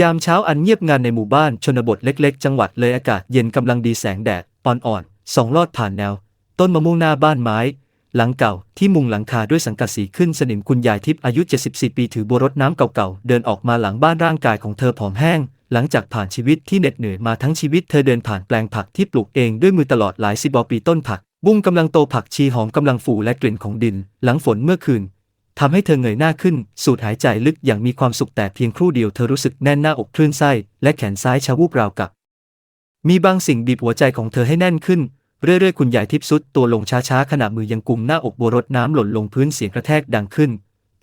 ยามเช้าอันเงียบงันในหมู่บ้านชนบทเล็ก ๆ จังหวัดเลยอากาศเย็นกำลังดีแสงแดดอ่อนๆส่องลอดผ่านแนว ต้นมะม่วงหน้าบ้านไม้ หลังเก่าที่มุงหลังคาด้วยสังกะสีขึ้นสนิมคุณยายทิพย์อายุ 74 ปีถือบัวรดน้ำเก่าๆ เดินออกมาหลังบ้านร่างกายของเธอผอมแห้ง หลังจากผ่านชีวิตที่เหน็ดเหนื่อยมาทั้งชีวิตเธอเดินผ่านแปลงผักที่ปลูกเองด้วยมือตลอดหลายสิบปีต้นผัก บุ้งกำลังโตผักชีหอมกำลังฟูและกลิ่นของดิน หลังฝนเมื่อคืน ทำให้เธอเงยหน้าขึ้น สูดหายใจลึกอย่างมีความสุขแต่เพียงครู่เดียวเธอรู้สึกแน่นหน้าอกคลื่นไส้ และแขนซ้ายชาวูบราวกับ มีบางสิ่งบีบหัวใจของเธอให้แน่นขึ้น เรื่อยๆ คุณยายทิพย์สุดตัวลงช้าๆขณะมือยังกุมหน้าอกบัวรดน้ำหล่นลงพื้นเสียงกระแทกดังขึ้น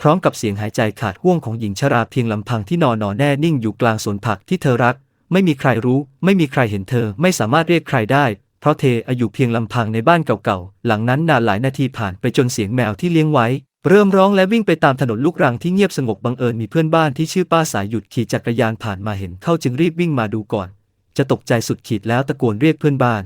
พร้อมกับเสียงหายใจขาดห่วงของหญิงชราเพียงลำพังที่นอนนอนแน่นิ่งอยู่กลางสวนผักที่เธอรัก ไม่มีใครรู้ ไม่มีใครเห็นเธอ ไม่สามารถเรียกใครได้เพราะเธออายุเพียงลำพังในบ้านเก่าๆ หลังนั้นนานหลายนาทีผ่านไปจนเสียงแมวที่เลี้ยงไว้ เริ่มร้องและวิ่งไปตามถนนลูกรังที่เงียบสงบบังเอิญมีเพื่อนบ้านที่ชื่อป้าสายหยุดขี่จักรยานผ่านมาเห็นเข้าจึงรีบวิ่งมาดูก่อน จะตกใจสุดขีดแล้วตะโกนเรียกเพื่อนบ้าน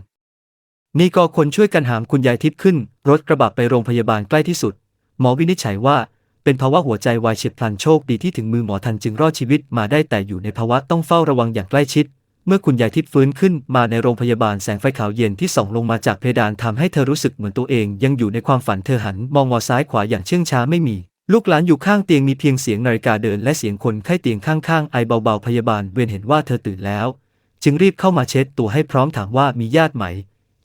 นี่ก็คนช่วยกันหามคุณยายทิพย์ขึ้น รถกระบะไปโรงพยาบาลใกล้ที่สุด หมอวินิจฉัยว่า เป็นภาวะหัวใจวายเฉียบพลันโชคดีที่ถึงมือหมอทันจึงรอดชีวิตมาได้แต่อยู่ในภาวะต้องเฝ้าระวังอย่างใกล้ชิด เมื่อคุณยายทิพย์ฟื้นขึ้นมาในโรงพยาบาลแสงไฟขาวเย็นที่ส่องลงมาจากเพดานทำให้เธอรู้สึกเหมือนตัวเองยังอยู่ในความฝันเธอหันมองงอซ้ายขวาอย่างเชื่องช้าไม่มี ลูกหลานอยู่ข้างเตียงมีเพียงเสียงนาฬิกาเดินและเสียงคนไข้เตียงข้างๆไอเบาๆพยาบาลเวียนเห็นว่าเธอตื่นแล้ว จึงรีบเข้ามาเช็ดตัวให้พร้อมถามว่ามีญาติไหม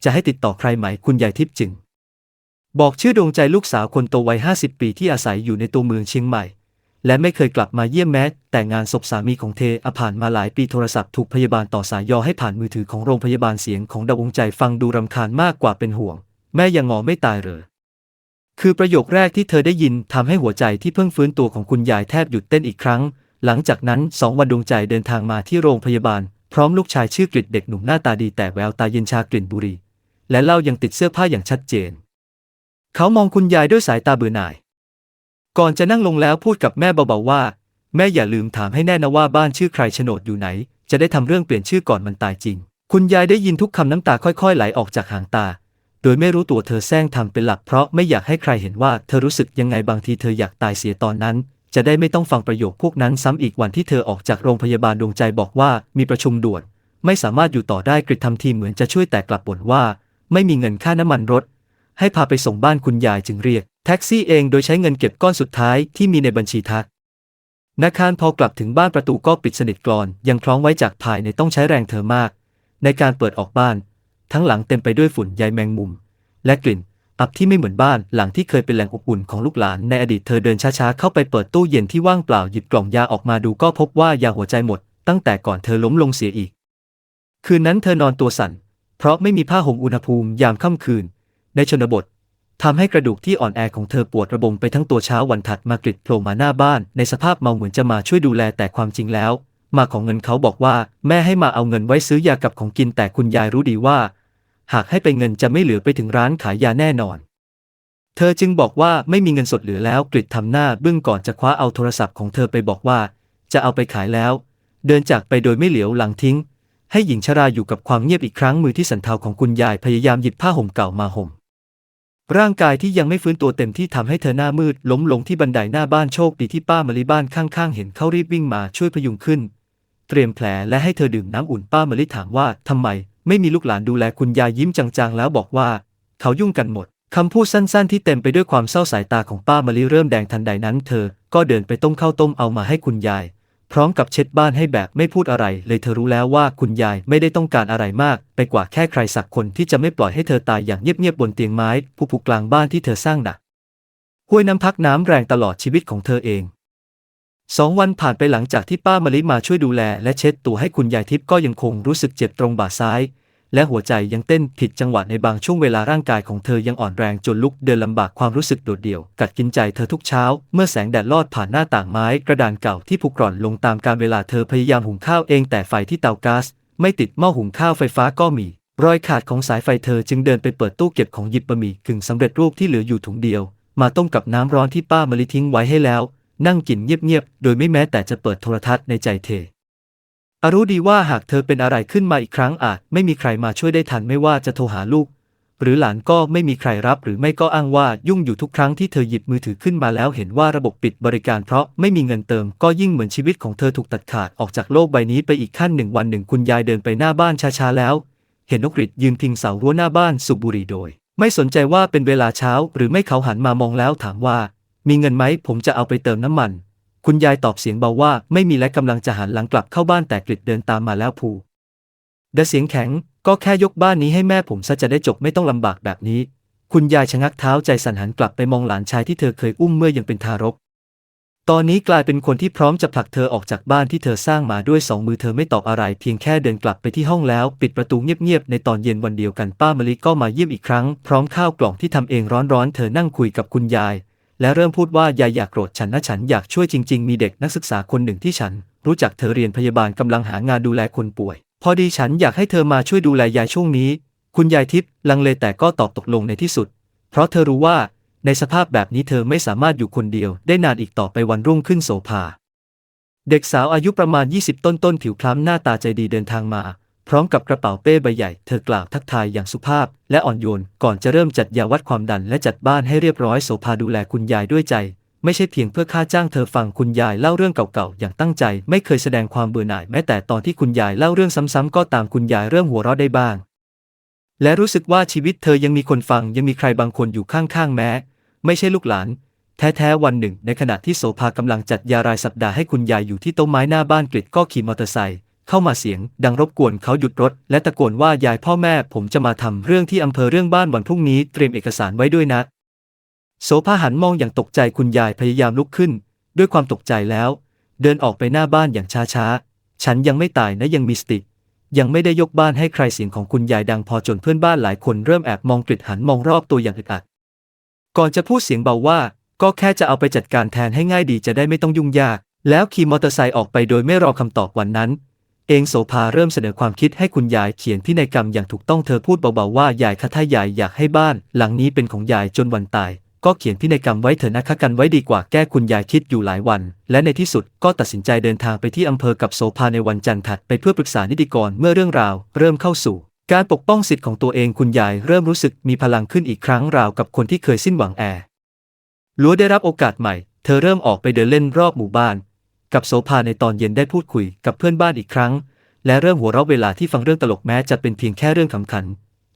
จะให้ติดต่อใครไหมคุณยายทิพย์จึง บอกชื่อดวงใจลูกสาวคนโตวัย50 ปีที่อาศัยอยู่ในตัวเมืองเชียงใหม่ และไม่เคยกลับมาเยี่ยมแม้ แต่งานศพสามีของเธอผ่านมาหลายปีโทรศัพท์ถูกพยาบาลต่อสายยอให้ผ่านมือถือของโรงพยาบาลเสียงของดาวงใจฟังดูรำคาญมากกว่าเป็นห่วง แม่ยังงอไม่ตายเหรอคือประโยคแรกที่เธอได้ยินทำให้หัวใจที่เพิ่งฟื้นตัวของคุณยายแทบหยุดเต้นอีกครั้ง หลังจากนั้นสองวันดวงใจเดินทางมาที่โรงพยาบาล พร้อมลูกชายชื่อกริดเด็กหนุ่มหน้าตาดีแต่แววตาเย็นชากลิ่นบุรีและเล้ายังติดเสื้อผ้าอย่างชัดเจน เขามองคุณยายด้วยสายตาเบื่อหน่าย ก่อนจะนั่งลงแล้วพูดกับแม่เบาๆว่า แม่อย่าลืมถามให้แน่นะว่าบ้านชื่อใครโฉนดอยู่ไหน จะได้ทำเรื่องเปลี่ยนชื่อก่อนมันตายจริง คุณยายได้ยินทุกคำน้ำตาค่อยๆ ไหลออกจากหางตา โดยไม่รู้ตัวเธอแซงทำเป็นหลักเพราะไม่อยากให้ใครเห็นว่าเธอรู้สึกยังไงบางทีเธออยากตายเสียตอนนั้น จะได้ไม่ต้องฟังประโยคพวกนั้นซ้ำอีกวันที่เธอออกจากโรงพยาบาลดวงใจบอกว่ามีประชุมด่วนไม่สามารถอยู่ต่อได้กริดทำทีเหมือนจะช่วยแต่กลับบ่นว่า ไม่มีเงินค่าน้ำมันรถ ให้พาไปส่งบ้านคุณยายจึงเรียก แท็กซี่เองโดยใช้เงินเก็บก้อนสุดท้ายที่มีในบัญชีทักนาคารพอกลับถึงบ้านประตูก็ปิดสนิทกรอน ยังคล้องไว้จากภายในต้องใช้แรงเธอมาก ในการเปิดออกบ้าน ทั้งหลังเต็มไปด้วยฝุ่นใยแมงมุม และกลิ่นอับที่ไม่เหมือนบ้านหลังที่เคยเป็นแหล่งอบอุ่นของลูกหลานในอดีตเธอเดินช้าๆเข้าไปเปิดตู้เย็นที่ว่างเปล่าหยิบกล่องยาออกมาดูก็พบว่ายาหัวใจหมด ตั้งแต่ก่อนเธอล้มลงเสียอีก คืนนั้นเธอนอนตัวสั่น เพราะไม่มีผ้าห่มอุณหภูมิยามค่ำคืน ในชนบท ทำให้กระดูกที่อ่อนแอของเธอปวดระบมไปทั้งตัวเช้าวันถัดมากริดโผล่มาหน้าบ้าน ในสภาพเมาเหมือนจะมาช่วยดูแลแต่ความจริงแล้ว มาของเงินเขาบอกว่า แม่ให้มาเอาเงินไว้ซื้อยากับของกินแต่คุณยายรู้ดีว่า หากให้ไปเงินจะไม่เหลือไปถึงร้านขายยาแน่นอน เธอจึงบอกว่าไม่มีเงินสดเหลือแล้วกริดทำหน้าบึ้งก่อนจะคว้าเอาโทรศัพท์ของเธอไปบอกว่า จะเอาไปขายแล้ว เดินจากไปโดยไม่เหลียวหลังทิ้ง ให้หญิงชราอยู่กับความเงียบอีกครั้งมือที่สันเทาของคุณยายพยายามหยิบผ้าห่มเก่ามาห่ม ร่างกายที่ยังไม่ฟื้นตัวเต็มที่ทำให้เธอหน้ามืด ล้มลงที่บันไดหน้าบ้านโชคดีที่ป้ามะลิบ้านข้างๆ เห็นเขารีบวิ่งมาช่วยพยุงขึ้น เตรียมแผลและให้เธอดื่มน้ำอุ่นป้ามะลิถามว่าทำไม ไม่มีลูกหลานดูแลคุณยายยิ้มจางๆ แล้วบอกว่า เขายุ่งกันหมดคำพูดสั้นๆ ที่เต็มไปด้วยความเศร้าสายตาของป้ามะลิเริ่มแดงทันใดนั้น เธอก็เดินไปต้มข้าวต้มเอามาให้คุณยาย พร้อมกับเช็ดบ้านให้แบบไม่พูดอะไร เลยเธอรู้แล้วว่าคุณยายไม่ได้ต้องการอะไรมาก ไปกว่าแค่ใครสักคนที่จะไม่ปล่อยให้เธอตายอย่างเงียบๆบนเตียงไม้ผู้ผูกกลางบ้านที่เธอสร้างหนักห้วยน้ำพักน้ำแรงตลอดชีวิตของเธอเองสองวันผ่านไปหลังจากที่ป้ามะลิมาช่วยดูแล และเช็ดตัวให้คุณยายทิพย์ก็ยังคงรู้สึกเจ็บตรงบ่าซ้าย และหัวใจยังเต้นผิดจังหวะในบางช่วงเวลาร่างกายของเธอยังอ่อนแรงจนลุกเดินลำบากความรู้สึกโดดเดี่ยว กัดกินใจเธอทุกเช้า เมื่อแสงแดดลอดผ่านหน้าต่างไม้กระดานเก่าที่ผุกร่อนลงตามการเวลาเธอพยายามหุงข้าวเองแต่ไฟที่เตาก๊าซไม่ติดหม้อหุงข้าวไฟฟ้าก็มี รอยขาดของสายไฟเธอจึงเดินไปเปิดตู้เก็บของหยิบบะหมี่กึ่งสำเร็จรูปที่เหลืออยู่ถุงเดียว มาต้มกับน้ำร้อนที่ป้ามะลิทิ้งไว้ให้แล้ว นั่งกินเงียบๆโดยไม่แม้แต่จะเปิดโทรทัศน์ในใจเธอ อรู้ดีว่าหากเธอเป็นอะไรขึ้นมาอีกครั้งอาจไม่มีใครมาช่วยได้ทันไม่ว่าจะโทรหาลูก หรือหลานก็ไม่มีใครรับหรือไม่ก็อ้างว่ายุ่งอยู่ทุกครั้งที่เธอหยิบมือถือขึ้นมาแล้วเห็นว่าระบบปิดบริการเพราะไม่มีเงินเติมก็ยิ่งเหมือนชีวิตของเธอถูกตัดขาดออกจากโลกใบนี้ไปอีกขั้นหนึ่งวันหนึ่งคุณยายเดินไปหน้าบ้านช้าๆแล้ว เห็นนกกริดยืนพิงเสารั้วหน้าบ้านสูบบุหรี่โดย ไม่สนใจว่าเป็นเวลาเช้าหรือไม่เขาหันมามองแล้วถามว่า มีเงินไหมผมจะเอาไปเติมน้ำมัน คุณยายตอบเสียงเบาว่าไม่มีและกำลังจะหันหลังกลับเข้าบ้านแต่กริดเดินตามมาแล้วพูดเสียงแข็งก็แค่ยกบ้านนี้ให้แม่ผมซะจะได้จบไม่ต้องลำบากแบบนี้ คุณยายชะงักเท้าใจสั่นหันกลับไปมองหลานชายที่เธอเคยอุ้มเมื่อยังเป็นทารก ตอนนี้กลายเป็นคนที่พร้อมจะผลักเธอออกจากบ้านที่เธอสร้างมาด้วยสองมือเธอไม่ตอบอะไร เพียงแค่เดินกลับไปที่ห้องแล้ว ปิดประตูเงียบๆในตอนเย็นวันเดียวกันป้ามะลิก็มาเยี่ยมอีกครั้ง พร้อมข้าวกล่องที่ทำเองร้อนๆเธอนั่งคุยกับคุณยาย และเริ่มพูดว่ายายอยากโกรธฉันนะฉันอยากช่วยจริง ๆ มีเด็กนักศึกษาคนหนึ่งที่ฉัน รู้จักเธอเรียนพยาบาลกำลังหางานดูแลคนป่วย พอดีฉันอยากให้เธอมาช่วยดูแลยายช่วงนี้ คุณยายทิพย์ลังเลแต่ก็ตอบตกลงในที่สุด เพราะเธอรู้ว่าในสภาพแบบนี้เธอไม่สามารถอยู่คนเดียว ได้นานอีกต่อไปวันรุ่งขึ้นโสภา เด็กสาวอายุประมาณ 20 ต้นต้นๆผิวคล้ำหน้าตาใจดีเดินทางมา พร้อมกับกระเป๋าเป้ใบใหญ่ เธอกล่าวทักทายอย่างสุภาพ และอ่อนโยน ก่อนจะเริ่มจัดยาวัดความดันและจัดบ้านให้เรียบร้อยโสภาดูแลคุณยายด้วยใจ ไม่ใช่เพียงเพื่อค่าจ้างเธอฟังคุณยายเล่าเรื่องเก่าๆ อย่างตั้งใจ ไม่เคยแสดงความเบื่อหน่ายแม้แต่ตอนที่คุณยายเล่าเรื่องซ้ำๆก็ตามคุณยายเริ่มหัวเราะได้บ้าง และรู้สึกว่าชีวิตเธอยังมีคนฟังยังมีใครบางคนอยู่ข้างๆแม้ ไม่ใช่ลูกหลานแท้ๆวันหนึ่ง ในขณะที่โสภากำลังจัดยารายสัปดาห์ให้คุณยายอยู่ที่โต๊ะไม้หน้าบ้านกริดก็ขี่มอเตอร์ไซค์ เข้ามาเสียง ดังรบกวนเขาหยุดรถ และตะโกนว่ายายพ่อแม่ผมจะมาทำเรื่องที่อำเภอเรื่องบ้านวันพรุ่งนี้เตรียมเอกสารไว้ด้วยนะ โสภาหันมองอย่างตกใจคุณยายพยายามลุกขึ้น ด้วยความตกใจแล้ว เดินออกไปหน้าบ้านอย่างช้าๆ ฉันยังไม่ตายนะยังมีสติ ยังไม่ได้ยกบ้านให้ใครเสียงของคุณยายดังพอจนเพื่อนบ้านหลายคนเริ่มแอบมองกริดหันมองรอบตัวอย่างอึดอัด ก่อนจะพูดเสียงเบาว่า ก็แค่จะเอาไปจัดการแทนให้ง่ายดีจะได้ไม่ต้องยุ่งยากแล้วขี่มอเตอร์ไซค์ออกไปโดยไม่รอคำตอบวันนั้น เองโสภาเริ่มเสนอความคิดให้คุณยายเขียนพินัยกรรมอย่างถูกต้องเธอพูดเบาๆว่ายายคะถ้ายายอยากให้บ้าน หลังนี้เป็นของยายจนวันตาย ก็เขียนพินัยกรรมไว้เถอะนะคะกันไว้ดีกว่าแก้คุณยายคิดอยู่หลายวัน และในที่สุดก็ตัดสินใจเดินทางไปที่อำเภอกับโสภาในวันจันทร์ถัดไปเพื่อปรึกษานิติกรเมื่อเรื่องราว เริ่มเข้าสู่ การปกป้องสิทธิ์ของตัวเองคุณยายเริ่มรู้สึกมีพลังขึ้นอีกครั้งราวกับคนที่เคยสิ้นหวังแอร์ลัวได้รับโอกาสใหม่ เธอเริ่มออกไปเดินเล่นรอบหมู่บ้าน กับโสภาในตอนเย็นได้พูดคุยกับเพื่อนบ้านอีกครั้ง และเริ่มหัวเราะเวลาที่ฟังเรื่องตลกแม้จะเป็นเพียงแค่เรื่องขำขัน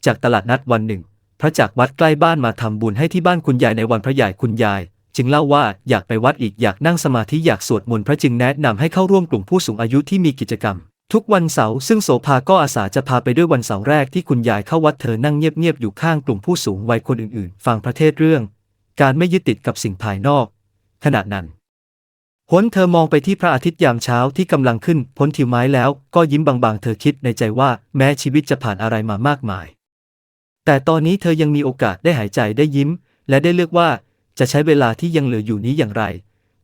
จากตลาดนัดวันหนึ่ง พระจากวัดใกล้บ้านมาทำบุญให้ที่บ้านคุณยายในวันพระใหญ่คุณยาย จึงเล่าว่าอยากไปวัดอีกอยากนั่งสมาธิอยากสวดมนต์พระจึงแนะนำให้เข้าร่วมกลุ่มผู้สูงอายุที่มีกิจกรรม ทุกวันเสาร์ซึ่งโสภาก็อาสาจะพาไปด้วยวันเสาร์แรกที่คุณยายเข้าวัดเธอนั่งเงียบๆอยู่ข้างกลุ่มผู้สูงวัยคนอื่นๆ ฟังพระเทศเรื่อง การไม่ยึดติดกับสิ่งภายนอก ขณะนั้น หนเธอมองไปที่พระอาทิตย์ยามเช้าที่กำลังขึ้นพ้นทิวไม้แล้วก็ยิ้มบางๆ เธอคิดในใจว่าแม้ชีวิตจะผ่านอะไรมามากมาย แต่ตอนนี้เธอยังมีโอกาสได้หายใจได้ยิ้ม และได้เลือกว่าจะใช้เวลาที่ยังเหลืออยู่นี้อย่างไร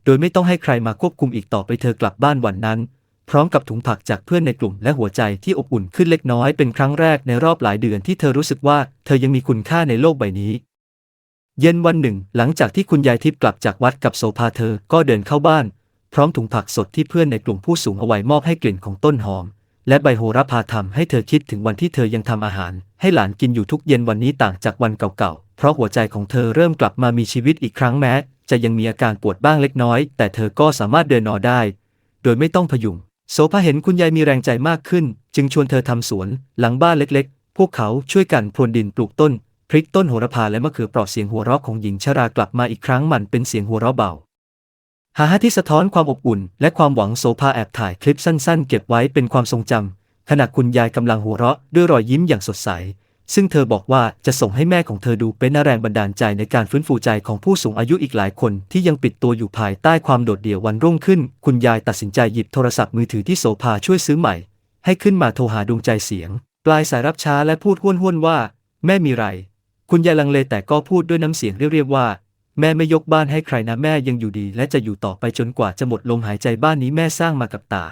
โดยไม่ต้องให้ใครมาควบคุมอีกต่อไปเธอกลับบ้านวันนั้น พร้อมกับถุงผักจากเพื่อนในกลุ่มและหัวใจที่อบอุ่นขึ้นเล็กน้อยเป็นครั้งแรกในรอบหลายเดือนที่เธอรู้สึกว่าเธอยังมีคุณค่าในโลกใบนี้เย็นวันหนึ่ง หลังจากที่คุณยายทิพย์กลับจากวัดกับโสภาเธอก็เดินเข้าบ้าน พร้อมถุงผักสดที่เพื่อนในกลุ่มผู้สูงอาไว้มอบให้กลิ่นของต้นหอม และใบโหระพาทำให้เธอคิดถึงวันที่เธอยังทำอาหาร ให้หลานกินอยู่ทุกเย็นวันนี้ต่างจากวันเก่าๆ เพราะหัวใจของเธอเริ่มกลับมามีชีวิตอีกครั้งแม้ จะยังมีอาการปวดบ้างเล็กน้อย แต่เธอก็สามารถเดินนอได้ โดยไม่ต้องพยุงโสภาเห็นคุณยายมีแรงใจมากขึ้น จึงชวนเธอทำสวน หลังบ้านเล็กๆ พวกเขาช่วยกันพรวนดินปลูกต้นพริกต้นโหระพาและมะเขือเปราะเสียงหัวเราะของหญิงชรากลับมาอีกครั้งมันเป็นเสียงหัวเราะเบา หาที่สะท้อนความอบอุ่น และความหวังโสภาแอบถ่ายคลิปสั้นๆ เก็บไว้เป็นความทรงจำขณะคุณยายกำลังหัวเราะด้วยรอยยิ้มอย่างสดใส ซึ่งเธอบอกว่าจะส่งให้แม่ของเธอดูเป็นแรงบันดาลใจในการฟื้นฟูใจของผู้สูงอายุอีกหลายคนที่ยังปิดตัวอยู่ภายใต้ความโดดเดี่ยววันรุ่งขึ้น คุณยายตัดสินใจหยิบโทรศัพท์มือถือที่โสภาช่วยซื้อใหม่ ให้ขึ้นมาโทรหาดวงใจเสียง ปลายสายรับช้าและพูดห้วนๆว่า แม่มีไร คุณยายลังเลแต่ก็พูดด้วยน้ำเสียงเรียบๆว่า แม่ไม่ยกบ้านให้ใครนะแม่ยังอยู่ดี และจะอยู่ต่อไปจนกว่าจะหมดลมหายใจบ้านนี้แม่สร้างมากับตา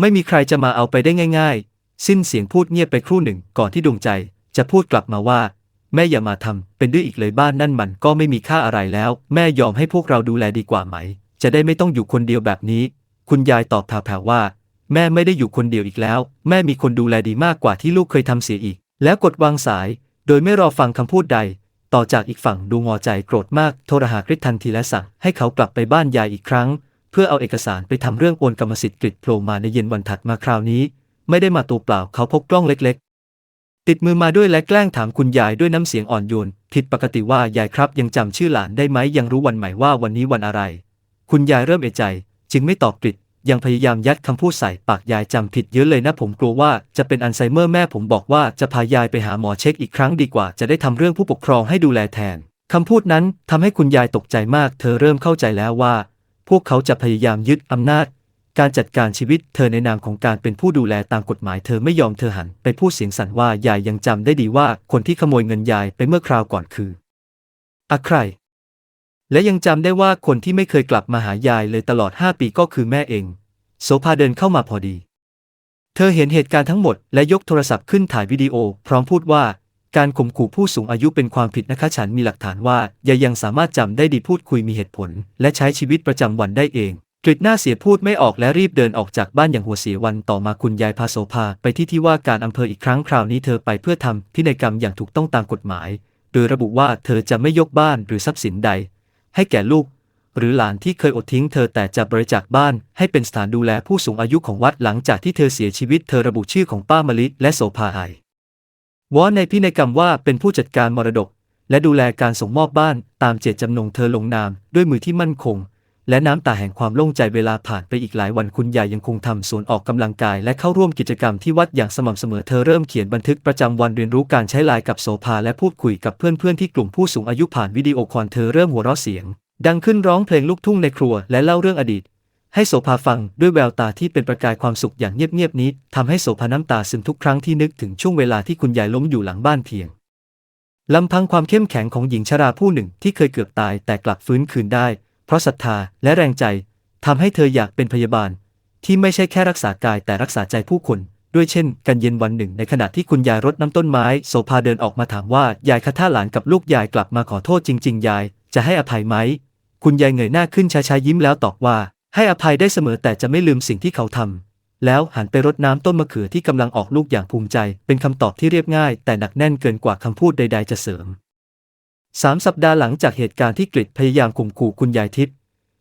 ไม่มีใครจะมาเอาไปได้ง่าย ๆ สิ้นเสียงพูดเงียบไปครู่หนึ่งก่อนที่ดวงใจ จะพูดกลับมาว่า แม่อย่ามาทำเป็นดื้ออีกเลยบ้านนั่นมันก็ไม่มีค่าอะไรแล้ว แม่ยอมให้พวกเราดูแลดีกว่าไหม จะได้ไม่ต้องอยู่คนเดียวแบบนี้ คุณยายตอบแผ่วๆว่า แม่ไม่ได้อยู่คนเดียวอีกแล้ว แม่มีคนดูแลดีมากกว่าที่ลูกเคยทำเสียอีก แล้วกดวางสาย โดยไม่รอฟังคำพูดใด ต่อจากอีกฝั่งดูงอใจโกรธมากโทรหากฤทธิ์ทันทีและสั่งให้เขากลับไปบ้านยายอีกครั้ง เพื่อเอาเอกสารไปทำเรื่องโอนกรรมสิทธิ์กฤษโผล่มาในเย็นวันถัดมาคราวนี้ ไม่ได้มาตัวเปล่าเขาพกกล้องเล็กๆ ติดมือมาด้วยและแกล้งถามคุณยายด้วยน้ำเสียงอ่อนโยน ผิดปกติว่ายายครับยังจำชื่อหลานได้ไหมยังรู้วันใหม่ว่าวันนี้วันอะไร คุณยายเริ่มเอะใจ จึงไม่ตอบกริด ยังพยายามยัดคำพูดใส่ปากยายจำผิดเยอะเลยนะผมกลัวว่าจะเป็นอัลไซเมอร์แม่ผมบอกว่าจะพายายไปหาหมอเช็คอีกครั้งดีกว่าจะได้ทำเรื่องผู้ปกครองให้ดูแลแทนคำพูดนั้นทำให้คุณยายตกใจมาก เธอเริ่มเข้าใจแล้วว่า พวกเขาจะพยายามยึดอำนาจ การจัดการชีวิตเธอในนามของการเป็นผู้ดูแลตามกฎหมายเธอไม่ยอมเธอหัน ไปพูดเสียงสั่นว่ายายยังจำได้ดีว่าคนที่ขโมยเงินยายไปเมื่อคราวก่อนคืออะใคร และยังจำได้ว่าคนที่ไม่เคยกลับมาหายายเลยตลอด5ปีก็คือแม่เอง โสภาเดินเข้ามาพอดี เธอเห็นเหตุการณ์ทั้งหมดและยกโทรศัพท์ขึ้นถ่ายวิดีโอ พร้อมพูดว่า การข่มขู่ผู้สูงอายุเป็นความผิดนะคะฉันมีหลักฐานว่ายายยังสามารถจำได้ดีพูดคุยมีเหตุผล และใช้ชีวิตประจำวันได้เองกริดหน้าเสียพูดไม่ออกและรีบเดินออกจากบ้านอย่างหัวเสียวันต่อมาคุณยายพาโสภาไปที่ที่ว่าการอำเภออีกครั้งคราวนี้เธอไปเพื่อทำพินัยกรรมอย่างถูกต้องตามกฎหมาย โดยระบุว่าเธอจะไม่ยกบ้านหรือทรัพย์สินใด ให้แก่ลูก หรือหลานที่เคยอดทิ้งเธอแต่จะบริจาคบ้าน ให้เป็นสถานดูแลผู้สูงอายุของวัดหลังจากที่เธอเสียชีวิตเธอระบุชื่อของป้ามะลิและโสภาไอวอนในพินัยกรรมว่าเป็นผู้จัดการมรดก และดูแลการส่งมอบบ้านตามเจตจำนงเธอลงนามด้วยมือที่มั่นคง และน้ำตาแห่งความโล่งใจเวลาผ่านไปอีกหลายวันคุณยายยังคงทำสวนออกกำลังกาย และเข้าร่วมกิจกรรมที่วัดอย่างสม่ำเสมอเธอเริ่มเขียนบันทึกประจำวันเรียนรู้การใช้ไลน์กับโสภาและพูดคุยกับเพื่อนๆที่กลุ่มผู้สูงอายุผ่านวิดีโอคอลเธอเริ่มหัวเราะเสียง ดังขึ้นร้องเพลงลูกทุ่งในครัวและเล่าเรื่องอดีต ให้โสภาฟังด้วยแววตาที่เป็นประกายความสุขอย่างเงียบๆนี้ทำให้โสภาน้ำตาซึมทุกครั้งที่นึกถึงช่วงเวลาที่คุณยายล้มอยู่หลังบ้านเพียงลำพังความเข้มแข็งของหญิงชราผู้หนึ่งที่เคยเกือบตายแต่กลับฟื้นคืนได้ เพราะศรัทธาและแรงใจทำให้เธออยากเป็นพยาบาล ที่ไม่ใช่แค่รักษากายแต่รักษาใจผู้คน ด้วยเช่น กันเย็นวันหนึ่ง ในขณะที่คุณยายรดน้ำต้นไม้โสภาเดินออกมาถามว่ายายคะถ้าหลานกับลูกยายกลับมาขอโทษจริง ๆ ยาย จะให้อภัยไหม คุณยายเงยหน้าขึ้นช้าๆยิ้มแล้วตอบว่า ให้อภัยได้เสมอแต่จะไม่ลืมสิ่งที่เขาทำแล้วหันไปรดน้ำต้นมะเขือที่กำลังออกลูกอย่างภูมิใจ เป็นคำตอบที่เรียบง่าย แต่หนักแน่นเกินกว่าคำพูดใด ๆ จะเสริม สามสัปดาห์หลังจากเหตุการณ์ที่กริดพยายามข่มขู่คุณยายทิพย์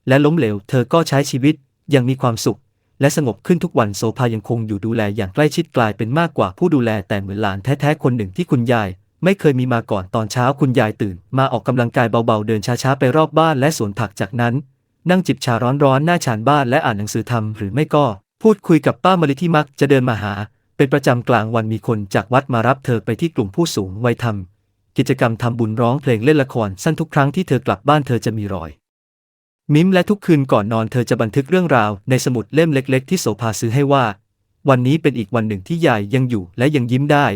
และล้มเหลว เธอก็ใช้ชีวิตยังมีความสุข และสงบขึ้นทุกวันโซภายังคงอยู่ดูแลอย่างใกล้ชิดกลายเป็นมากกว่าผู้ดูแลแต่เหมือนหลานแท้ๆคนหนึ่งที่คุณยาย ไม่เคยมีมาก่อนตอนเช้าคุณยายตื่น มาออกกำลังกายเบาๆเดินช้าๆไปรอบบ้านและสวนผักจากนั้น นั่งจิบชาร้อนๆหน้าชานบ้านและอ่านหนังสือทำหรือไม่ก็ พูดคุยกับป้ามะลิที่มักจะเดินมาหา เป็นประจำกลางวันมีคนจากวัดมารับเธอไปที่กลุ่มผู้สูงวัยทำ กิจกรรมทำบุญร้องเพลงเล่นละครสั้นทุกครั้งที่เธอกลับบ้านเธอจะมีรอย มิ้มและทุกคืนก่อนนอนเธอจะบันทึกเรื่องราวในสมุดเล่มเล็ก ๆ ที่โสภาซื้อให้ว่า วันนี้เป็นอีกวันหนึ่งที่ยายยังอยู่และยังยิ้มได้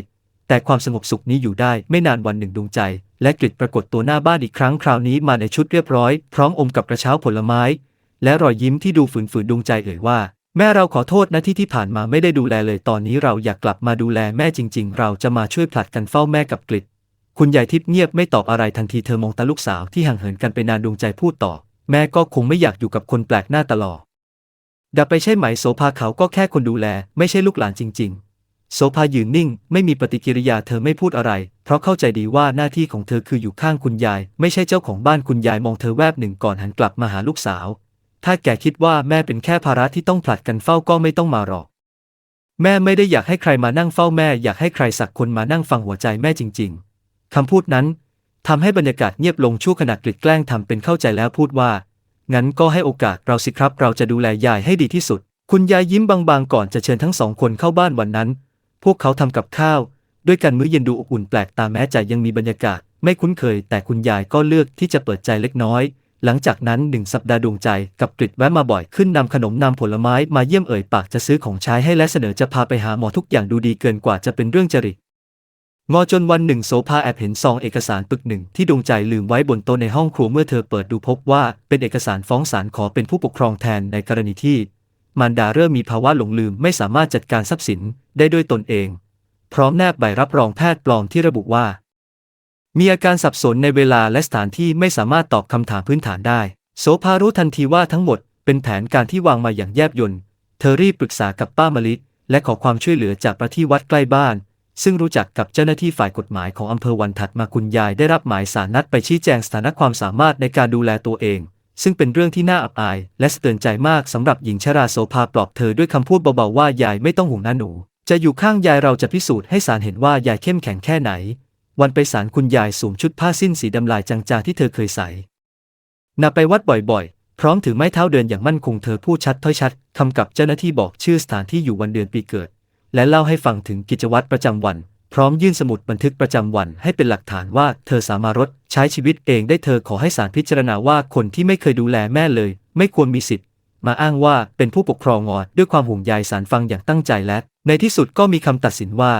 แต่ความสงบสุขนี้อยู่ได้ไม่นานวันหนึ่งดวงใจ และกริดปรากฏตัวหน้าบ้านอีกครั้งคราวนี้มาในชุดเรียบร้อย พร้อมอมกับกระเช้าผลไม้ และรอยยิ้มที่ดูฝืนๆดวงใจเอ่ยว่าแม่เราขอโทษนะที่ที่ผ่านมาไม่ได้ดูแลเลยตอนนี้เราอยากกลับมาดูแลแม่จริง ๆ เราจะมาช่วยผลัดกันเฝ้าแม่กับกริด คุณยายทิพย์เงียบไม่ตอบอะไรทันทีเธอมองตาลูกสาวที่ห่างเหินกันไปนานดวงใจพูดต่อ แม่ก็คงไม่อยากอยู่กับคนแปลกหน้าตลอดดับไปใช่ไหมโสภาเขาก็แค่คนดูแล ไม่ใช่ลูกหลานจริง ๆ โสภายืนนิ่ง ไม่มีปฏิกิริยาเธอไม่พูดอะไร เพราะเข้าใจดีว่าหน้าที่ของเธอคืออยู่ข้างคุณยาย ไม่ใช่เจ้าของบ้านคุณยายมองเธอแวบหนึ่งก่อนหันกลับมาหาลูกสาว ถ้าแกคิดว่าแม่เป็นแค่ภาระที่ต้องผลัดกันเฝ้าก็ไม่ต้องมาหรอก แม่ไม่ได้อยากให้ใครมานั่งเฝ้าแม่อยากให้ใครสักคนมานั่งฟังหัวใจแม่จริง ๆ คำพูดนั้นทำให้บรรยากาศเงียบลงชั่วขณะกริดแกล้งทำเป็นเข้าใจแล้วพูดว่า งั้นก็ให้โอกาสเราสิครับเราจะดูแลยายให้ดีที่สุด คุณยายยิ้มบางๆก่อนจะเชิญทั้งสองคนเข้าบ้านวันนั้น พวกเขาทำกับข้าว ด้วยกันมื้อเย็นดูอบอุ่นแปลกตาแม้จะยังมีบรรยากาศ ไม่คุ้นเคย แต่คุณยายก็เลือกที่จะเปิดใจเล็กน้อย หลังจากนั้นหนึ่งสัปดาห์ดวงใจกับกริดแวะมาบ่อยขึ้นนำขนมนำผลไม้มาเยี่ยมเอ่ยปากจะซื้อของใช้ให้และเสนอจะพาไปหาหมอทุกอย่างดูดีเกินกว่าจะเป็นเรื่องจริต งอจนวันหนึ่งโสภาแอบเห็นซองเอกสารปึกหนึ่งที่ดวงใจลืมไว้บนโต๊ะในห้องครัวเมื่อเธอเปิดดูพบว่าเป็นเอกสารฟ้องศาลขอเป็นผู้ปกครองแทนในกรณีที่ มารดาเริ่มมีภาวะหลงลืมไม่สามารถจัดการทรัพย์สินได้ด้วยตนเอง พร้อมแนบใบรับรองแพทย์ปลอมที่ระบุว่า มีอาการสับสนในเวลาและสถานที่ไม่สามารถตอบคำถามพื้นฐานได้โสภารู้ทันทีว่าทั้งหมดเป็นแผนการที่วางมาอย่างแยบยลเธอรีบปรึกษากับป้ามลิและขอความช่วยเหลือจากประที่วัดใกล้บ้าน ซึ่งรู้จักกับเจ้าหน้าที่ฝ่ายกฎหมายของอำเภอวันถัดมาคุณยายได้รับหมายสารนัดไปชี้แจงสถานะความสามารถในการดูแลตัวเอง ซึ่งเป็นเรื่องที่น่าอับอาย และสะเตือนใจมากสำหรับหญิงชราโสภาปลอบเธอด้วยคำพูดเบาๆว่ายายไม่ต้องห่วงนะหนู จะอยู่ข้างยายเราจะพิสูจน์ให้ศาลเห็นว่ายายเข้มแข็งแค่ไหน วันไปศาลคุณยายสวมชุดผ้าสิ้นสีดำลายจางๆที่เธอเคยใส่นาไปวัดบ่อยๆ พร้อมถือไม้เท้าเดินอย่างมั่นคงเธอพูดชัดถ้อยชัดคำกับเจ้าหน้าที่บอกชื่อสถานที่อยู่วันเดือนปีเกิด และเล่าให้ฟังถึงกิจวัตรประจำวัน พร้อมยื่นสมุดบันทึกประจำวันให้เป็นหลักฐานว่าเธอสามารถใช้ชีวิตเองได้เธอขอให้ศาลพิจารณาว่าคนที่ไม่เคยดูแลแม่เลย ไม่ควรมีสิทธิ์ มาอ้างว่าเป็นผู้ปกครองงอด้วยความห่วงใยสารฟังอย่างตั้งใจและ ในที่สุดก็มีคำตัดสินว่า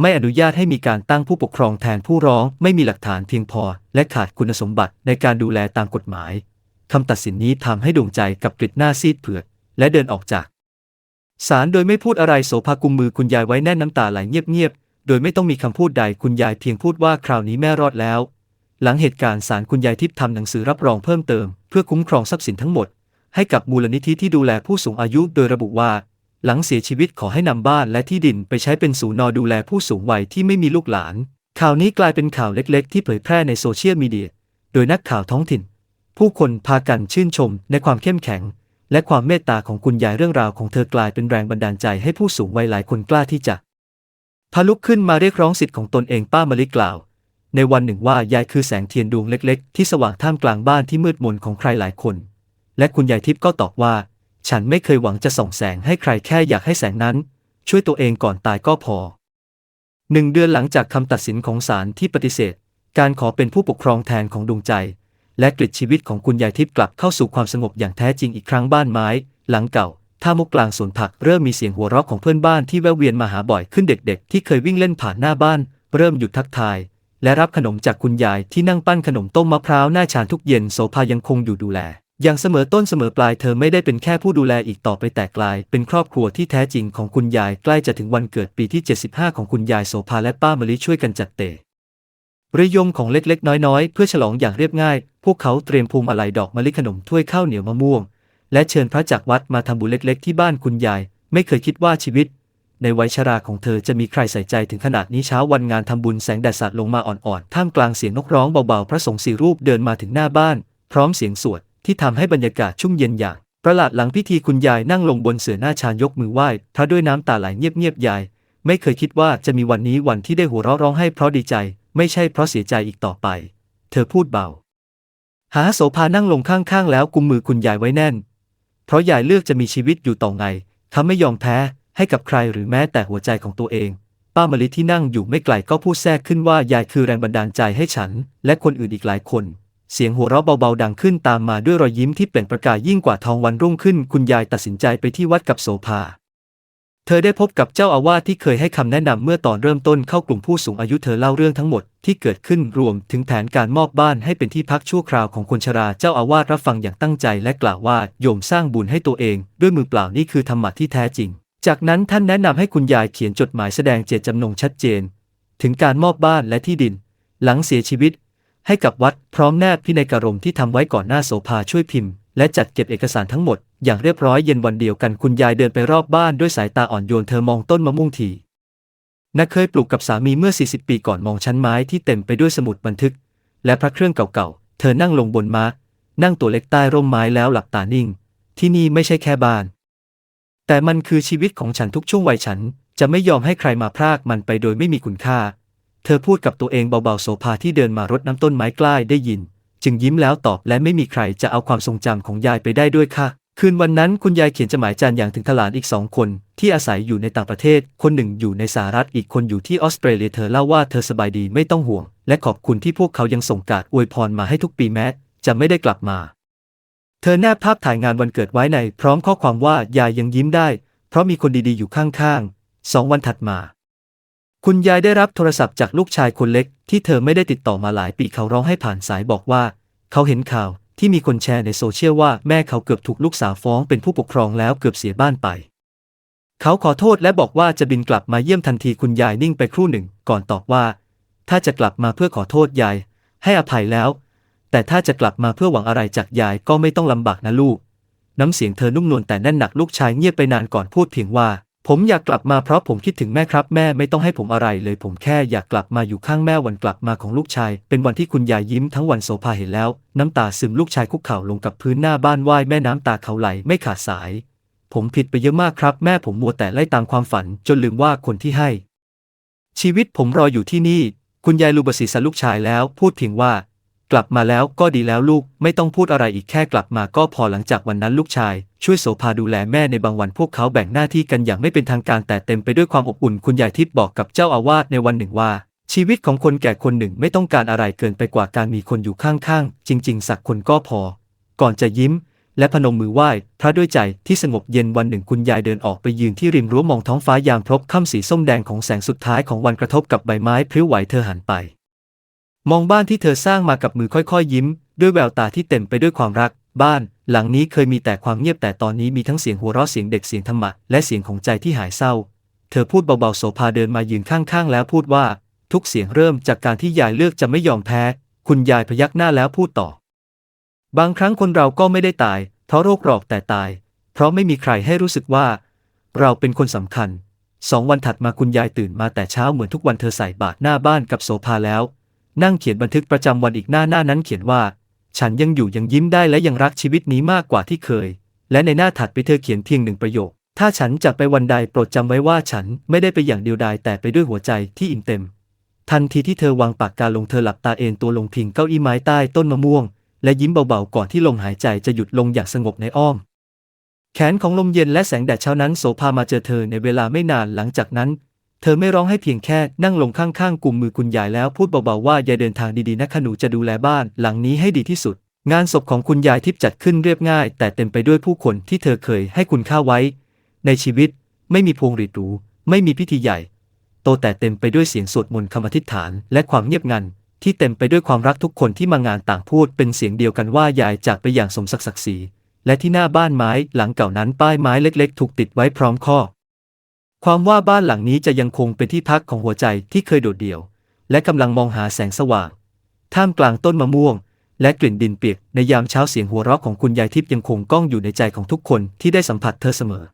ไม่อนุญาตให้มีการตั้งผู้ปกครองแทนผู้ร้อง ไม่มีหลักฐานเพียงพอ และขาดคุณสมบัติในการดูแลตามกฎหมายคำตัดสินนี้ทำให้ดวงใจกับกริดหน้าซีดเผือดและเดินออกจาก ศาลโดยไม่พูดอะไรโสภากุมมือคุณยายไว้แน่นน้ำตาไหลเงียบๆ โดยไม่ต้องมีคำพูดใดคุณยายเพียงพูดว่าคราวนี้แม่รอดแล้ว หลังเหตุการณ์ศาลคุณยายทิพย์ทำหนังสือรับรองเพิ่มเติม เพื่อคุ้มครองทรัพย์สินทั้งหมด ให้กับมูลนิธิที่ดูแลผู้สูงอายุโดยระบุว่า หลังเสียชีวิตขอให้นำบ้านและที่ดินไปใช้เป็นศูนย์นอดูแลผู้สูงวัยที่ไม่มีลูกหลาน ข่าวนี้กลายเป็นข่าวเล็กๆ ที่เผยแพร่ในโซเชียลมีเดีย โดยนักข่าวท้องถิ่น ผู้คนพากันชื่นชมในความเข้มแข็ง และความเมตตาของคุณยายเรื่องราวของเธอกลายเป็นแรงบันดาลใจให้ผู้สูงวัยหลายคนกล้าที่จะพาลุกขึ้นมาเรียกร้องสิทธิ์ของตนเองป้ามะลิกล่าว ในวันหนึ่งว่ายายคือแสงเทียนดวงเล็กๆ ที่สว่างท่ามกลางบ้านที่มืดมนของใครหลายคน และคุณยายทิพย์ก็ตอบว่า ฉันไม่เคยหวังจะส่องแสงให้ใครแค่อยากให้แสงนั้น ช่วยตัวเองก่อนตายก็พอหนึ่งเดือนหลังจากคำตัดสินของศาลที่ปฏิเสธ การขอเป็นผู้ปกครองแทนของดวงใจ และกลิดชีวิตของคุณยายทิพย์กลับเข้าสู่ความสงบอย่างแท้จริงอีกครั้งบ้านไม้ หลังเก่าท่ามุกกลางสวนผักเริ่มมีเสียงหัวเราะของเพื่อนบ้านที่แววเวียนมาหาบ่อยขึ้นเด็กๆ ที่เคยวิ่งเล่นผ่านหน้าบ้าน เริ่มหยุดทักทาย และรับขนมจากคุณยายที่นั่งปั้นขนมต้มมะพร้าวหน้าชานทุกเย็นโสภายังคงอยู่ดูแลอย่างเสมอต้นเสมอปลายเธอไม่ได้เป็นแค่ผู้ดูแลอีกต่อไปแต่กลาย เป็นครอบครัวที่แท้จริงของคุณยายใกล้จะถึงวันเกิดปีที่ 75 ของคุณยายโสภาและป้ามะลิช่วยกันจัดเตะ ระยมของเล็กๆ น้อยๆ เพื่อฉลองอย่างเรียบง่าย พวกเขาเตรียมพวงมาลัยดอกมะลิขนมถ้วยข้าวเหนียวมะม่วง และเชิญพระจากวัดมาทำบุญเล็กๆ ที่บ้านคุณยาย ไม่เคยคิดว่าชีวิต ในวัยชราของเธอจะมีใครใส่ใจถึงขนาดนี้เช้าวันงานทำบุญแสงแดดสาดลงมาอ่อนๆ ท่ามกลางเสียงนกร้องเบาๆ พระสงฆ์สี่รูปเดินมาถึงหน้าบ้าน พร้อมเสียงสวดที่ทำให้บรรยากาศชุ่มเย็นอย่างประหลาดหลังพิธีคุณยายนั่งลงบนเสื่อหน้าชานยกมือไหว้พระด้วยน้ำตาไหลเงียบๆยาย ไม่เคยคิดว่าจะมีวันนี้วันที่ได้หัวเราะร้องไห้เพราะดีใจ ไม่ใช่เพราะเสียใจอีกต่อไป เธอพูดเบา หาโสภานั่งลงข้างๆแล้วกุมมือคุณยายไว้แน่น เพราะยายเลือกจะมีชีวิตอยู่ต่อไงเขาไม่ยอมแพ้ให้กับใครหรือแม้แต่หัวใจของตัวเอง ป้ามลิที่นั่งอยู่ไม่ไกลก็พูดแทรกขึ้นว่ายายคือแรงบันดาลใจให้ฉัน และคนอื่นอีกหลายคน เสียงหัวเราะเบาๆดังขึ้นตามมาด้วยรอยยิ้มที่เปล่งประกายยิ่งกว่าทองวันรุ่งขึ้น คุณยายตัดสินใจไปที่วัดกับโสภา เธอได้พบกับเจ้าอาวาสที่เคยให้คำแนะนำเมื่อตอนเริ่มต้นเข้ากลุ่มผู้สูงอายุเธอเล่าเรื่องทั้งหมดที่เกิดขึ้นรวมถึงแผนการมอบบ้านให้เป็นที่พักชั่วคราวของคนชราเจ้าอาวาสรับฟังอย่างตั้งใจและกล่าวว่าโยมสร้างบุญให้ตัวเอง ด้วยมือเปล่านี่คือธรรมะที่แท้จริง จากนั้นท่านแนะนำให้คุณยายเขียนจดหมายแสดงเจตจำนงชัดเจน ถึงการมอบบ้านและที่ดิน หลังเสียชีวิต ให้กับวัดพร้อมแนบพินัยกรรมที่ทำไว้ก่อนหน้าโสภาช่วยพิมพ์ และจัดเก็บเอกสารทั้งหมด อย่างเรียบร้อยเย็นวันเดียวกันคุณยายเดินไปรอบบ้านด้วยสายตาอ่อนโยนเธอมองต้นมะม่วงทีนักเคยปลูกกับสามีเมื่อ 40 ปีก่อนมองชั้นไม้ที่เต็มไปด้วยสมุดบันทึก และพระเครื่องเก่าๆ เธอนั่งลงบนม้า นั่งตัวเล็กใต้ร่มไม้แล้วหลับตานิ่ง ที่นี่ไม่ใช่แค่บ้าน แต่มันคือชีวิตของฉันทุกช่วงวัยฉัน จะไม่ยอมให้ใครมาพรากมันไปโดยไม่มีคุณค่า เธอพูดกับตัวเองเบาๆโสภาที่เดินมารดน้ำต้นไม้ใกล้ได้ยิน จึงยิ้มแล้วตอบและไม่มีใครจะเอาความทรงจำของยายไปได้ด้วยค่ะ คืนวันนั้นคุณยายเขียนจดหมายจานอย่างถึงทหลานอีกสองคนที่อาศัยอยู่ในต่างประเทศ คนหนึ่งอยู่ในสหรัฐอีกคนอยู่ที่ออสเตรเลียเธอเล่าว่าเธอสบายดีไม่ต้องห่วง และขอบคุณที่พวกเขายังส่งการอวยพรมาให้ทุกปีแม้ จะไม่ได้กลับมา เธอแนบภาพถ่ายงานวันเกิดไว้ใน พร้อมข้อความว่ายายยังยิ้มได้ เพราะมีคนดีๆอยู่ข้างๆสองวันถัดมา คุณยายได้รับโทรศัพท์จากลูกชายคนเล็ก ที่เธอไม่ได้ติดต่อมาหลายปีเขาร้องให้ผ่านสายบอกว่า เขาเห็นข่าว ที่มีคนแชร์ในโซเชียลว่าแม่เขาเกือบถูกลูกสาวฟ้องเป็นผู้ปกครองแล้วเกือบเสียบ้านไป เขาขอโทษและบอกว่าจะบินกลับมาเยี่ยมทันทีคุณยายนิ่งไปครู่หนึ่ง ก่อนตอบว่า ถ้าจะกลับมาเพื่อขอโทษยาย ให้อภัยแล้ว แต่ถ้าจะกลับมาเพื่อหวังอะไรจากยายก็ไม่ต้องลำบากนะลูก น้ำเสียงเธอนุ่มนวลแต่แน่นหนักลูกชายเงียบไปนานก่อนพูดเพียงว่า ผมอยากกลับมาเพราะผมคิดถึงแม่ครับแม่ไม่ต้องให้ผมอะไรเลยผมแค่อยากกลับมาอยู่ข้างแม่วันกลับมาของลูกชาย เป็นวันที่คุณยายยิ้มทั้งวันโสภาเห็นแล้ว น้ำตาซึมลูกชายคุกเข่าลงกับพื้นหน้าบ้านไหว้แม่น้ำตาเขาไหลไม่ขาดสาย ผมผิดไปเยอะมากครับ แม่ผมมัวแต่ไล่ตามความฝัน จนลืมว่าคนที่ให้ ชีวิตผมรออยู่ที่นี่ คุณยายลูบศีรษะลูกชายแล้ว พูดเพียงว่า กลับมาแล้วก็ดีแล้วลูกไม่ต้องพูดอะไรอีกแค่กลับมาก็พอหลังจากวันนั้นลูกชาย ช่วยโสภาดูแลแม่ในบางวันพวกเขาแบ่งหน้าที่กันอย่างไม่เป็นทางการแต่เต็มไปด้วยความอบอุ่นคุณยายทิพย์บอกกับเจ้าอาวาสในวันหนึ่งว่า ชีวิตของคนแก่คนหนึ่งไม่ต้องการอะไรเกินไปกว่าการมีคนอยู่ข้างๆ จริง ๆ สักคนก็พอ ก่อนจะยิ้ม และพนมมือไหว้พระด้วยใจที่สงบเย็นวันหนึ่งคุณยายเดินออกไปยืนที่ริมรั้วมองท้องฟ้ายามพลบค่ำสีส้มแดงของแสงสุดท้ายของวันกระทบกับใบไม้พลิ้วไหวเธอหันไป มองบ้านที่เธอสร้างมากับมือค่อยๆ ยิ้ม ด้วยแววตาที่เต็มไปด้วยความรัก บ้านหลังนี้เคยมีแต่ความเงียบแต่ตอนนี้มีทั้งเสียงหัวเราะเสียงเด็กเสียงธรรมะและเสียงของใจที่หายเศร้า เธอพูดเบาๆโสภาเดินมายืนข้างๆ แล้วพูดว่า ทุกเสียงเริ่มจากการที่ยายเลือกจะไม่ยอมแพ้ คุณยายพยักหน้าแล้วพูดต่อ บางครั้งคนเราก็ไม่ได้ตาย เพราะโรคหรอกแต่ตาย เพราะไม่มีใครให้รู้สึกว่า เราเป็นคนสำคัญสองวันถัดมาคุณยายตื่นมาแต่เช้าเหมือนทุกวันเธอใส่บาตรหน้าบ้านกับโสภาแล้ว นั่งเขียนบันทึกประจำวันอีกหน้าหน้านั้นเขียนว่า ฉันยังอยู่ยังยิ้มได้และยังรักชีวิตนี้มากกว่าที่เคย และในหน้าถัดไปเธอเขียนเพียงหนึ่งประโยค ถ้าฉันจะไปวันใดโปรดจำไว้ว่าฉันไม่ได้ไปอย่างเดียวดายแต่ไปด้วยหัวใจที่อิ่มเต็ม ทันทีที่เธอวางปากกาลงเธอหลับตาเอนตัวลงพิงเก้าอี้ไม้ใต้ต้นมะม่วง และยิ้มเบาๆก่อนที่ลมหายใจจะหยุดลงอย่างสงบในอ้อมแขนของลมเย็นและแสงแดดเช้านั้นโสภามาเจอเธอในเวลาไม่นานหลังจากนั้น เธอไม่ร้องให้เพียงแค่นั่งลงข้างๆกลุ่มมือคุณยายแล้วพูดเบาๆว่าอย่าเดินทางดีๆนะคะหนูจะดูแลบ้านหลังนี้ให้ดีที่สุด งานศพของคุณยายทิพย์จัดขึ้นเรียบง่าย แต่เต็มไปด้วยผู้คนที่เธอเคยให้คุณค่าไว้ ในชีวิตไม่มีพวงหรีดหรูไม่มีพิธีใหญ่ โตแต่เต็มไปด้วยเสียงสวดมนต์คำอธิษฐาน และความเงียบงัน ที่เต็มไปด้วยความรักทุกคนที่มางานต่างพูดเป็นเสียงเดียวกันว่ายายจากไปอย่างสมศักดิ์ศักดิ์ศรีและที่หน้าบ้านไม้หลังเก่านั้นป้ายไม้เล็ก ๆ ถูกติดไว้พร้อมข้อ ความว่าบ้านหลังนี้จะยังคงเป็นที่พักของหัวใจที่เคยโดดเดี่ยว และกำลังมองหาแสงสว่าง ท่ามกลางต้นมะม่วง และกลิ่นดินเปียกในยามเช้าเสียงหัวเราะของคุณยายทิพย์ยังคงก้องอยู่ในใจของทุกคนที่ได้สัมผัสเธอเสมอ